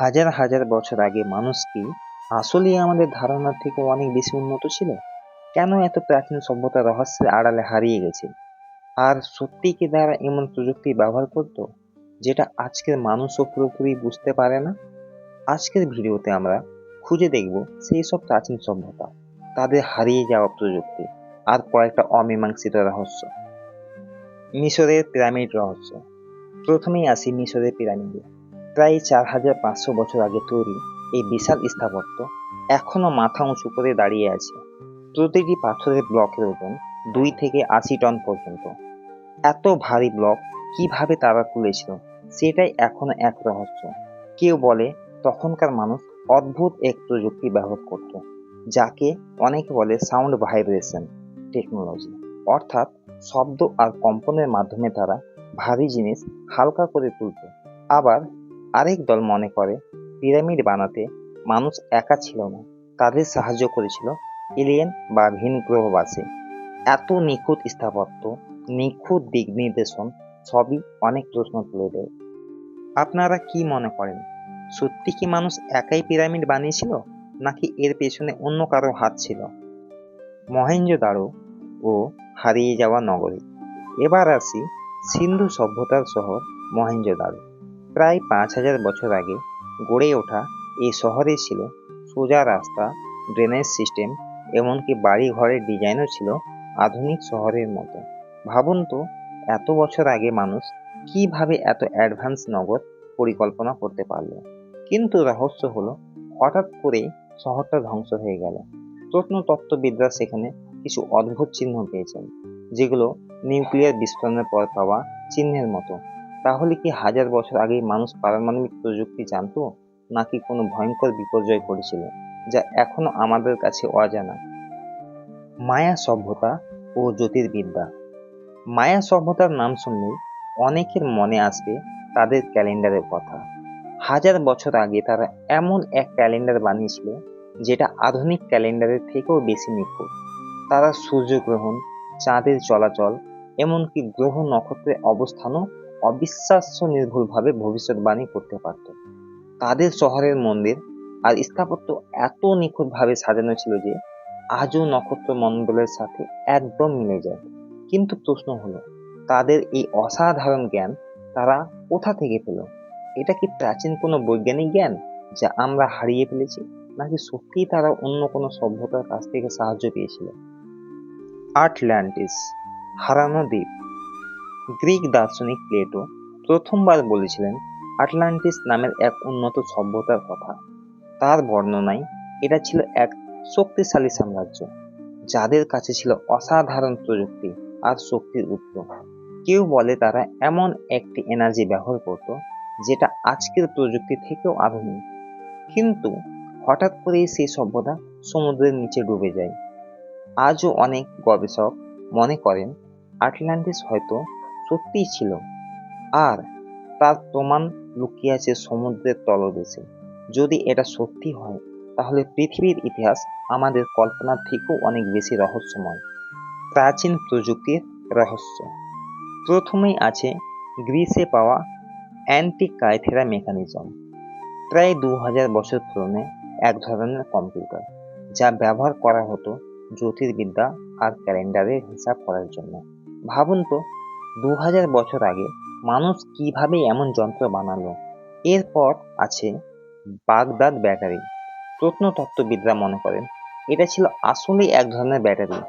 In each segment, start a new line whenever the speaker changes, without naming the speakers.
হাজার হাজার বছর আগে মানুষ কি আসলেই আমাদের ধারণার থেকে অনেক বেশি উন্নত ছিল? কেন এত প্রাচীন সভ্যতা রহস্যের আড়ালে হারিয়ে গেছে? আর সত্যি কি তারা এমন প্রযুক্তি ব্যবহার করত, যেটা আজকের মানুষও পুরোপুরি বুঝতে পারে না? আজকের ভিডিওতে আমরা খুঁজে দেখব সেই সব প্রাচীন সভ্যতা, তাদের হারিয়ে যাওয়া প্রযুক্তি, আর কয়েকটা অমীমাংসিত রহস্য। মিশরের পিরামিড রহস্য। প্রথমেই আসি মিশরের পিরামিডে। প্রায় চার হাজার পাঁচশো বছর আগে তৈরি এই বিশাল স্থাপত্য এখনও মাথা উঁচু করে দাঁড়িয়ে আছে। প্রতিটি পাথরের ব্লকের ওজন দুই থেকে আশি টন পর্যন্ত। এত ভারী ব্লক কীভাবে তারা তুলেছিল সেটাই এখনও এক রহস্য। কেউ বলে তখনকার মানুষ অদ্ভুত এক প্রযুক্তি ব্যবহার করত, যাকে অনেকে বলে সাউন্ড ভাইব্রেশন টেকনোলজি। অর্থাৎ শব্দ আর কম্পনের মাধ্যমে তারা ভারী জিনিস হালকা করে তুলত। আবার আরেক দল মনে করে, পিরামিড বানাতে মানুষ একা ছিল না। তাদের সাহায্য করেছিল এলিয়েন বা ভিন গ্রহবাসী। এত নিখুঁত স্থাপত্য, নিখুঁত দিক নির্দেশন সবই অনেক প্রশ্ন তুলে দেয়। আপনারা কি মনে করেন? সত্যি কি মানুষ একাই পিরামিড বানিয়েছিল, নাকি এর পেছনে অন্য কারও হাত ছিল? মহেঞ্জোদারো ও হারিয়ে যাওয়া নগরী। এবার আসি সিন্ধু সভ্যতার শহর মহেঞ্জোদারো প্রায় পাঁচ হাজার বছর আগে গড়ে ওঠা এই শহরে ছিল সোজা রাস্তা ড্রেনেজ সিস্টেম এমনকি বাড়ি ঘরের ডিজাইনও ছিল আধুনিক শহরের মতো। ভাবুন তো, এত বছর আগে মানুষ কীভাবে এত অ্যাডভান্স নগর পরিকল্পনা করতে পারল? কিন্তু রহস্য হলো, হঠাৎ করে শহরটা ধ্বংস হয়ে গেল। প্রত্নতত্ত্ববিদরা সেখানে কিছু অদ্ভুত চিহ্ন পেয়েছেন, যেগুলো নিউক্লিয়ার বিস্ফোরণের পর পাওয়া চিহ্নের মতো। তাহলে কি হাজার বছর আগেই মানুষ পারমাণবিক প্রযুক্তি জানতো? নাকি কোনো ভয়ঙ্কর বিপর্যয় ঘটেছিল, যা এখনও আমাদের কাছে অজানা? মায়া সভ্যতা ও জ্যোতির্বিদ্যা। মায়া সভ্যতার নাম শুনলেই অনেকের মনে আসবে তাদের ক্যালেন্ডারের কথা। হাজার বছর আগে তারা এমন এক ক্যালেন্ডার বানিয়েছিল, যেটা আধুনিক ক্যালেন্ডারের থেকেও বেশি নিখুঁত। তারা সূর্যগ্রহণ, চাঁদের চলাচল, এমনকি গ্রহ নক্ষত্রের অবস্থানও অবিশ্বাস্য নির্ভুলভাবে ভবিষ্যৎবাণী করতে পারত। তাদের শহরের মন্দির আর স্থাপত্য এত নিখুঁতভাবে সাজানো ছিল যে আজও নক্ষত্র মণ্ডলের সাথে একদম মিলে যায়। কিন্তু প্রশ্ন হলো, তাদের এই অসাধারণ জ্ঞান তারা কোথা থেকে পেল? এটা কি প্রাচীন কোনো বৈজ্ঞানিক জ্ঞান যা আমরা হারিয়ে ফেলেছি, নাকি সত্যিই তারা অন্য কোনো সভ্যতার কাছ থেকে সাহায্য পেয়েছিল? আটলান্টিস, হারানো দ্বীপ। গ্রিক দার্শনিক প্লেটো প্রথমবার বলেছিলেন আটলান্টিস নামের এক উন্নত সভ্যতার কথা। তার বর্ণনায় এটা ছিল এক শক্তিশালী সাম্রাজ্য, যাদের কাছে ছিল অসাধারণ প্রযুক্তি আর শক্তির উৎস। কেউ বলে তারা এমন একটি এনার্জি ব্যবহার করত, যেটা আজকের প্রযুক্তি থেকেও আধুনিক। কিন্তু হঠাৎ করেই সেই সভ্যতা সমুদ্রের নিচে ডুবে যায়। আজও অনেক গবেষক মনে করেন, আটলান্টিস হয়তো সত্যিই ছিল। আর তার প্রমাণ লুকিয়ে আছে সমুদ্রের তলদেশে। যদি এটা সত্যি হয়, তাহলে পৃথিবীর ইতিহাস আমাদের কল্পনার থেকেও অনেক বেশি রহস্যময়। প্রাচীন প্রযুক্তির রহস্য। প্রথমেই আছে গ্রিসে পাওয়া অ্যান্টিক কাইথেরা মেকানিজম। প্রায় দু হাজার বছর পুরনো এক ধরনের কম্পিউটার, যা ব্যবহার করা হতো জ্যোতির্বিদ্যা আর ক্যালেন্ডারের হিসাব করার জন্য। ভাবুন তো দু হাজার বছর আগে মানুষ কীভাবে এমন যন্ত্র বানালো? এরপর আছে বাগদাদ ব্যাটারি। প্রত্নতত্ত্ববিদরা মনে করেন, এটা ছিল আসলেই এক ধরনের ব্যাটারি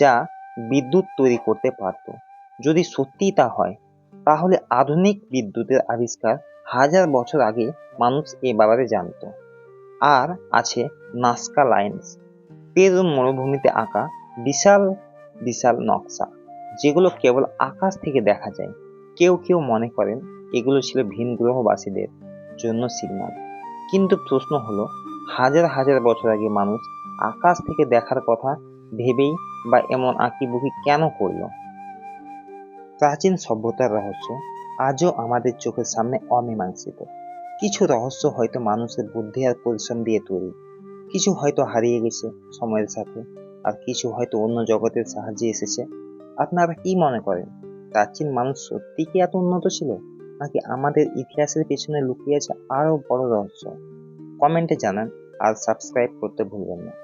যা বিদ্যুৎ তৈরি করতে পারত। যদি সত্যিই তা হয়, তাহলে আধুনিক বিদ্যুতের আবিষ্কার হাজার বছর আগে মানুষ এ ব্যাপারে জানত। আর আছে নাস্কা লাইন্স। পেরু মরুভূমিতে আঁকা বিশাল বিশাল নকশা। যেগুলো কেবল আকাশ থেকে দেখা যায়। কেউ কেউ মনে করেন, এগুলো ছিল ভিন গ্রহবাসীদের জন্য সিগন্যাল। কিন্তু প্রশ্ন হলো, হাজার হাজার বছর আগে মানুষ আকাশ থেকে দেখার কথা ভেবেই বা এমন আঁকিবুকি কেন করল? প্রাচীন সভ্যতার রহস্য আজও আমাদের চোখের সামনে অমীমাংসিত। কিছু রহস্য হয়তো মানুষের বুদ্ধি আর পরিশ্রম দিয়ে তৈরি। কিছু হয়তো হারিয়ে গেছে সময়ের সাথে, আর কিছু হয়তো অন্য জগতের সাহায্যে এসেছে আপনারা কি মনে করেন? প্রাচীন মানুষ সত্যি কি এত উন্নত ছিল? নাকি আমাদের ইতিহাসের পেছনে লুকিয়ে আছে আরও বড় রহস্য? কমেন্টে জানান, আর সাবস্ক্রাইব করতে ভুলবেন না।